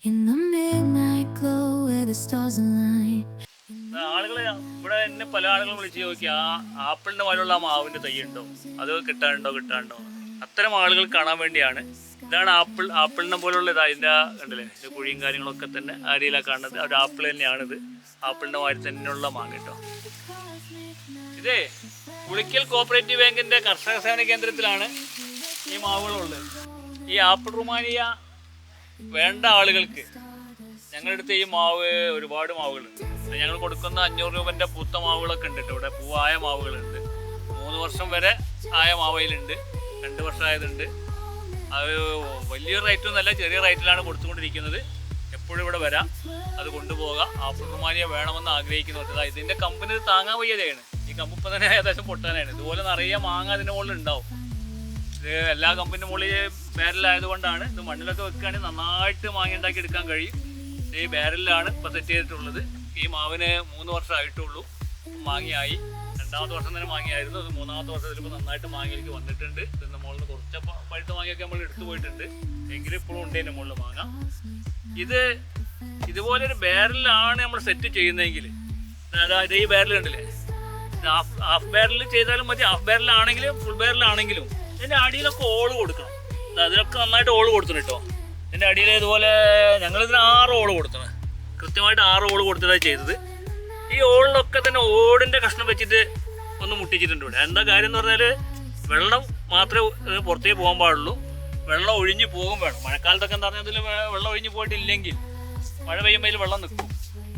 In ഇവിടെ എന്നെ പല ആളുകളും വിളിച്ച് ചോദിക്കുക ആ ആപ്പിളിന്റെ പോലുള്ള ആ മാവിന്റെ തൈ ഉണ്ടോ? അത് കിട്ടാനുണ്ടോ കിട്ടാനുണ്ടോ? അത്തരം ആളുകൾ കാണാൻ വേണ്ടിയാണ്. ഇതാണ് ആപ്പിൾ ആപ്പിളിനെ പോലുള്ള ഇത് കണ്ടില്ലേ കുഴിയും കാര്യങ്ങളൊക്കെ തന്നെ ആ രീതിയിലാണ് കാണുന്നത്. ഒരു ആപ്പിൾ തന്നെയാണിത്. ആപ്പിളിന്റെ മാതിരി തന്നെയുള്ള മാങ്ങ കേട്ടോ. ഇതേ പുളിക്കൽ കോപ്പറേറ്റീവ് ബാങ്കിന്റെ കർഷക സേവന കേന്ദ്രത്തിലാണ് ഈ മാവുകളുള്ളത്. ഈ ആപ്പിൾ റുമാനിയ വേണ്ട ആളുകൾക്ക്. ഞങ്ങളുടെ അടുത്ത് ഈ മാവ് ഒരുപാട് മാവുകളുണ്ട്. ഞങ്ങൾ കൊടുക്കുന്ന അഞ്ഞൂറ് രൂപന്റെ പൂത്ത മാവുകളൊക്കെ ഉണ്ട് ഇവിടെ. പൂവായ മാവുകളുണ്ട്. മൂന്ന് വർഷം വരെ ആയ മാവയിലുണ്ട്. രണ്ട് വർഷമായതുണ്ട് അത് വലിയ റേറ്റൊന്നുമല്ല ചെറിയ റേറ്റിലാണ് കൊടുത്തുകൊണ്ടിരിക്കുന്നത്. എപ്പോഴും ഇവിടെ വരാം. അത് കൊണ്ടുപോകാം. ആ റുമാനിയ വേണമെന്ന് ആഗ്രഹിക്കുന്നവർക്ക് ഇതാ ഇതിന്റെ കമ്പനി താങ്ങാൻ വയ്യതയാണ്. ഈ കമ്പ് ഇപ്പം തന്നെ ഏകദേശം പൊട്ടാനാണ്. ഇതുപോലെ നിറയെ മാങ്ങ അതിന്റെ മുകളിൽ ഉണ്ടാവും. ഇത് എല്ലാ കമ്പനിന്റെ മുകളിൽ ബാരലായതുകൊണ്ടാണ് ഇത് മണ്ണിലൊക്കെ വെക്കുകയാണെങ്കിൽ നന്നായിട്ട് മാങ്ങ ഉണ്ടാക്കി എടുക്കാൻ കഴിയും ഈ ബാരലിലാണ് ഇപ്പം സെറ്റ് ചെയ്തിട്ടുള്ളത്. ഈ മാവിന് മൂന്ന് വർഷമായിട്ടുള്ളൂ മാങ്ങയായി. രണ്ടാമത്തെ വർഷം തന്നെ മാങ്ങയായിരുന്നു. അത് മൂന്നാമത്തെ വർഷത്തിൽ ഇപ്പോൾ നന്നായിട്ട് മാങ്ങയിലേക്ക് വന്നിട്ടുണ്ട്. ഇതിന്റെ മുകളിൽ നിന്ന് കുറച്ച് പഴുത്ത മാങ്ങയൊക്കെ നമ്മൾ എടുത്തു പോയിട്ടുണ്ട്. എങ്കിലും ഇപ്പോഴും ഉണ്ട് ഇതിന്റെ മുകളിൽ മാങ്ങ. ഇത് ഇതുപോലെ ഒരു ബാരലിലാണ് നമ്മൾ സെറ്റ് ചെയ്യുന്നതെങ്കിൽ. അതായത് ഈ ബാരൽ കണ്ടില്ലേ? ഹാഫ് ബാരലിൽ ചെയ്താലും മതി. ഹാഫ് ബാരലാണെങ്കിലും ഫുൾ ബാരലാണെങ്കിലും ഇതിന്റെ അടിയിലൊക്കെ ഓൾ കൊടുക്കണം. ദാ അതിലൊക്കെ നന്നായിട്ട് ഓൾ കൊടുത്തു കേട്ടോ ഇതിന്റെ അടിയിൽ ഇതുപോലെ ഞങ്ങളിതിന് ആറ് ഓൾ കൊടുത്തത് കൃത്യമായിട്ട് ആറ് ഓൾ കൊടുത്തിട്ടാണ് ചെയ്തത്. ഈ ഓളിലൊക്കെ തന്നെ ഓടിന്റെ കഷ്ണം വെച്ചിട്ട് ഒന്ന് മുട്ടിച്ചിട്ടുണ്ട് ഇവിടെ. എന്താ കാര്യം എന്ന് പറഞ്ഞാൽ വെള്ളം മാത്രമേ പുറത്തേക്ക് പോകാൻ പാടുള്ളൂ. വെള്ളം ഒഴിഞ്ഞു പോകും വേണം. മഴക്കാലത്തൊക്കെ എന്താ പറഞ്ഞാൽ അതിൽ വെള്ളം ഒഴിഞ്ഞു പോയിട്ടില്ലെങ്കിൽ മഴ പെയ്യുമ്പോൾ വെള്ളം നിൽക്കും.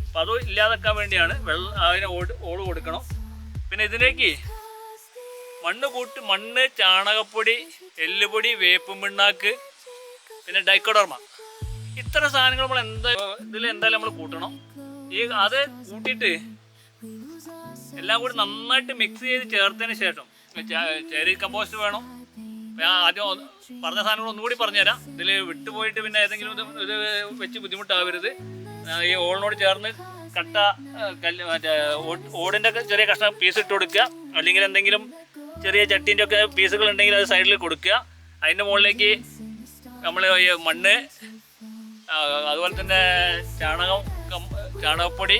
അപ്പോൾ അത് ഇല്ലാതാക്കാൻ വേണ്ടിയാണ് വെള്ളം അതിന് ഓട് ഓട് കൊടുക്കണം. പിന്നെ ഇതിലേക്ക് മണ്ണ് കൂട്ട് മണ്ണ് ചാണകപ്പൊടി എല്ലുപൊടി വേപ്പും പിണ്ണാക്ക് പിന്നെ ഡൈക്കോഡർമ. ഇത്ര സാധനങ്ങൾ നമ്മൾ എന്താ ഇതിൽ എന്തായാലും നമ്മൾ കൂട്ടണം. ഈ അത് കൂട്ടിയിട്ട് എല്ലാം കൂടി നന്നായിട്ട് മിക്സ് ചെയ്ത് ചേർത്തതിന് ശേഷം ചെറി കമ്പോസ്റ്റ് വേണം. ആദ്യം പറഞ്ഞ സാധനങ്ങൾ ഒന്നുകൂടി പറഞ്ഞുതരാം. ഇതിൽ വിട്ടുപോയിട്ട് പിന്നെ ഏതെങ്കിലും ഇത് വെച്ച് ബുദ്ധിമുട്ടാവരുത്. ഈ ഓളിനോട് ചേർന്ന് കട്ട കല്ല് മറ്റേ ഓടിന്റെ ചെറിയ കഷ്ണം പീസ് ഇട്ട് കൊടുക്കുക. അല്ലെങ്കിൽ എന്തെങ്കിലും ചെറിയ ചട്ടീന്റെ ഒക്കെ പീസുകൾ ഉണ്ടെങ്കിൽ അത് സൈഡിൽ കൊടുക്കുക. അതിന്റെ മുകളിലേക്ക് നമ്മൾ ഈ മണ്ണ് അതുപോലെ തന്നെ ചാണകം ചാണകപ്പൊടി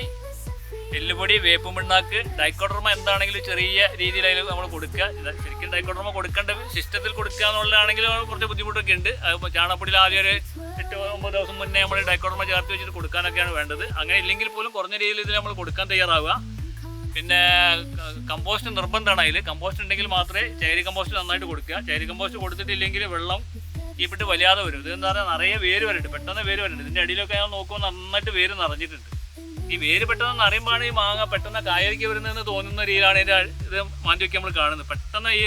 എല്ലുപൊടി വേപ്പ് മണ്ണാക്ക് ഡൈക്കോഡർമ എന്താണെങ്കിലും ചെറിയ രീതിയിൽ അതിൽ നമ്മൾ കൊടുക്കുക. ശരിക്കും ഡൈക്കോഡർമ കൊടുക്കേണ്ട സിസ്റ്റത്തിൽ കൊടുക്കുക എന്നുള്ളതാണെങ്കിൽ കുറച്ച് ബുദ്ധിമുട്ടൊക്കെ ഉണ്ട്. ചാണകപ്പൊടിയിൽ ആദ്യം ഒരു എട്ട് ഒമ്പത് ദിവസം മുന്നേ നമ്മൾ ഡൈക്കോഡർമ ചേർത്ത് വെച്ചിട്ട് കൊടുക്കാനൊക്കെയാണ് വേണ്ടത്. അങ്ങനെ ഇല്ലെങ്കിൽ പോലും കുറഞ്ഞ രീതിയിൽ ഇതിൽ നമ്മൾ കൊടുക്കാൻ തയ്യാറാവുക. പിന്നെ കമ്പോസ്റ്റ് നിർബന്ധമാണ് അതിൽ കമ്പോസ്റ്റ് ഉണ്ടെങ്കിൽ മാത്രമേ ചേരി കമ്പോസ്റ്റ് നന്നായിട്ട് കൊടുക്കുക. ചേരി കമ്പോസ്റ്റ് കൊടുത്തിട്ടില്ലെങ്കിൽ വെള്ളം കീപ്പിട്ട് വലിയാതെ വരും. ഇത് എന്താ പറയുക? നിറയെ വേര് വരുന്നുണ്ട് പെട്ടെന്ന് വേര് വരുന്നുണ്ട് ഇതിന്റെ അടിയിലൊക്കെ ഞാൻ നോക്കുമ്പോൾ നന്നായിട്ട് വേര് നിറഞ്ഞിട്ടുണ്ട്. ഈ വേര് പെട്ടെന്ന് അറിയുമ്പോഴാണ് ഈ മാങ്ങ പെട്ടെന്ന് കായലിക്ക് വരുന്നതെന്ന് തോന്നുന്ന രീതിയിലാണ് ഇതിന്റെ ഇത് മാറ്റിയൊക്കെ നമ്മൾ കാണുന്നത്. പെട്ടെന്ന് ഈ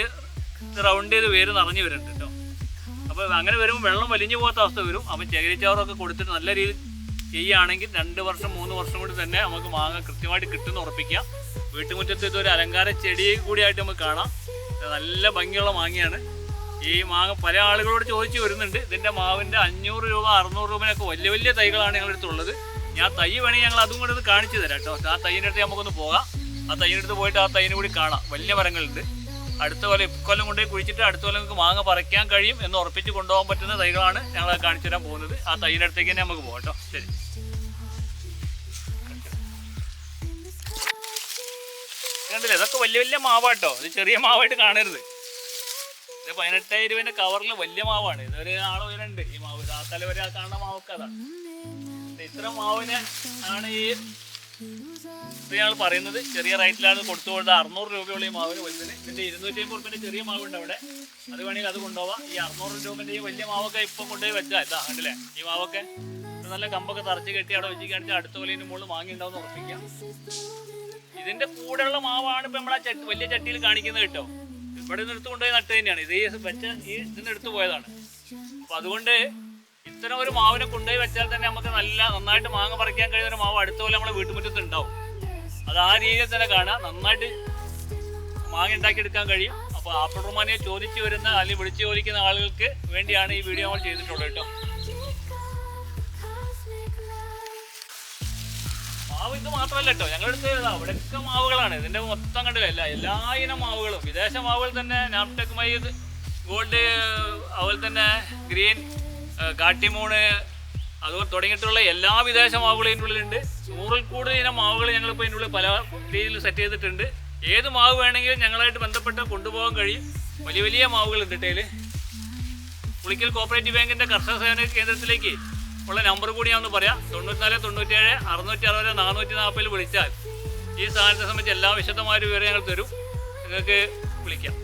റൗണ്ട് ചെയ്ത് വേര് നിറഞ്ഞു വരുന്നുണ്ട് കേട്ടോ. അപ്പോൾ അങ്ങനെ വരുമ്പോൾ വെള്ളം വലിഞ്ഞു പോകാത്ത അവസ്ഥ വരും. അപ്പം ചകിരിച്ചവറൊക്കെ കൊടുത്തിട്ട് നല്ല രീതിയിൽ ചെയ്യുകയാണെങ്കിൽ രണ്ട് വർഷം മൂന്ന് വർഷം കൂടി തന്നെ നമുക്ക് മാങ്ങ കൃത്യമായിട്ട് കിട്ടുമെന്ന് ഉറപ്പിക്കാം. വീട്ടുമുറ്റത്ത് ഇതൊരു അലങ്കാര ചെടി കൂടിയായിട്ട് നമുക്ക് കാണാം. നല്ല ഭംഗിയുള്ള മാങ്ങയാണ്. ഈ മാങ്ങ പല ആളുകളോട് ചോദിച്ചു വരുന്നുണ്ട്. ഇതിന്റെ മാവിന്റെ അഞ്ഞൂറ് രൂപ അറുന്നൂറ് രൂപയൊക്കെ വലിയ വലിയ തൈകളാണ് ഞങ്ങളുടെ അടുത്തുള്ളത്. ഞാൻ തൈ വേണമെങ്കിൽ ഞങ്ങൾ അതും കൂടെ കാണിച്ചു തരാം കേട്ടോ. ആ തൈന്റെ അടുത്ത് നമുക്കൊന്ന് പോകാം. ആ തൈന്റെ പോയിട്ട് ആ തൈനെ കൂടി കാണാം. വലിയ മരങ്ങളുണ്ട്. അടുത്ത കൊല്ലം ഇക്കൊല്ലം കൊണ്ടുപോയി കുഴിച്ചിട്ട് അടുത്ത കൊല്ലം നമുക്ക് മാങ്ങ പറിക്കാൻ കഴിയും എന്ന് ഉറപ്പിച്ച് കൊണ്ടുപോകാൻ പറ്റുന്ന തൈകളാണ് ഞങ്ങൾ കാണിച്ചു തരാൻ പോകുന്നത്. ആ തൈന്റെ അടുത്തേക്ക് തന്നെ നമുക്ക് പോകാം കേട്ടോ. ശരി. കണ്ടില്ലേ? ഇതൊക്കെ വലിയ വലിയ മാവാട്ടോ. ഇത് ചെറിയ മാവായിട്ട് കാണരുത്. ഇത് പതിനെട്ടായിരം രൂപേന്റെ കവറിൽ വലിയ മാവാണ്. ഇതൊരു ആളെ വരണ്ട് ഈ മാവ്. ആ വരെ ആ കാണുന്ന മാവൊക്കെ അതാണ് ഇത്ര മാവിന് ആണ് ഈ ഞങ്ങൾ പറയുന്നത് ചെറിയ റേറ്റിലാണ് കൊടുത്തു കൊടുത്ത അറുന്നൂറ് രൂപയുള്ള ഈ മാവിന് വലുതിന് ഇതിന്റെ ഇരുന്നൂറ്റി അമ്പത് റുപ്യന്റെ ചെറിയ മാവുണ്ട് അവിടെ. അത് വേണമെങ്കിൽ അത് കൊണ്ടുപോവാം. ഈ അറുന്നൂറ് രൂപന്റെ ഈ വലിയ മാവൊക്കെ ഇപ്പം കൊണ്ടുപോയി വെച്ചാൽ ഇതാ കണ്ടില്ലേ? ഈ മാവൊക്കെ നല്ല കമ്പൊക്കെ തറച്ച് കെട്ടി അവിടെ വെച്ച് കാണിച്ചാൽ അടുത്ത വലിയ മുകളിൽ വാങ്ങി ഉണ്ടാവും ഉറപ്പിക്കാം. ഇതിന്റെ കൂടെയുള്ള മാവാണ് ഇപ്പൊ നമ്മളാ ചട്ടി വലിയ ചട്ടിയിൽ കാണിക്കുന്നത് കേട്ടോ. ഇവിടെ നിന്ന് എടുത്തു കൊണ്ടുപോയി നട്ട് തന്നെയാണ്. ഇത് ഈ വെച്ച ഈ ഇതിന് എടുത്തു പോയതാണ്. അപ്പൊ അതുകൊണ്ട് ഇത്തരം ഒരു മാവിനെ കൊണ്ടുപോയി വെച്ചാൽ തന്നെ നമുക്ക് നല്ല നന്നായിട്ട് മാങ്ങ പറിക്കാൻ കഴിയുന്ന ഒരു മാവ് അടുത്ത പോലെ നമ്മുടെ വീട്ടുമുറ്റത്ത് ഉണ്ടാവും അത് ആ രീതിയിൽ തന്നെ കാണാം. നന്നായിട്ട് മാങ്ങ ഉണ്ടാക്കിയെടുക്കാൻ കഴിയും. അപ്പോൾ ആപ്പിൾ റുമാനിയെ ചോദിച്ചു വരുന്ന അല്ലെങ്കിൽ വിളിച്ചു ചോദിക്കുന്ന ആളുകൾക്ക് വേണ്ടിയാണ് ഈ വീഡിയോ നമ്മൾ ചെയ്തിട്ടുള്ളത് കേട്ടോ. മാവ് ഇത് മാത്രമല്ല കേട്ടോ. ഞങ്ങളുടെ അടുത്ത് അവിടെയൊക്കെ മാവുകളാണ്. ഇതിന്റെ മൊത്തം കണ്ടില്ല? എല്ലാ എല്ലാ ഇനം മാവുകളും. വിദേശ മാവുകൾ തന്നെ നാപ്ടെക് മൈ ഗോൾഡ് അതുപോലെ തന്നെ ഗ്രീൻ കാട്ടിമൂണ് അതുപോലെ തുടങ്ങിയിട്ടുള്ള എല്ലാ വിദേശ മാവുകളും ഇതിന്റെ ഉള്ളിലുണ്ട്. നൂറിൽ കൂടുതൽ ഇനം മാവുകൾ ഞങ്ങളിപ്പോൾ ഇതിന്റെ ഉള്ളിൽ പല രീതിയിൽ സെറ്റ് ചെയ്തിട്ടുണ്ട്. ഏത് മാവ് വേണമെങ്കിലും ഞങ്ങളായിട്ട് ബന്ധപ്പെട്ട് കൊണ്ടുപോകാൻ കഴിയും. വലിയ വലിയ മാവുകൾ ഉണ്ട് പുളിക്കൽ കോപ്പറേറ്റീവ് ബാങ്കിന്റെ കർഷക സേവന കേന്ദ്രത്തിലേക്ക് ഉള്ള നമ്പർ കൂടി ഞാൻ ഒന്ന് പറയാം. തൊണ്ണൂറ്റിനാല് തൊണ്ണൂറ്റേഴ് അറുന്നൂറ്റി അറുപത് നാനൂറ്റി നാൽപ്പതിൽ വിളിച്ചാൽ ഈ സാധനത്തെ സംബന്ധിച്ച് എല്ലാ വിശദമായ വിവരം ഞങ്ങൾ തരും. നിങ്ങൾക്ക് വിളിക്കാം.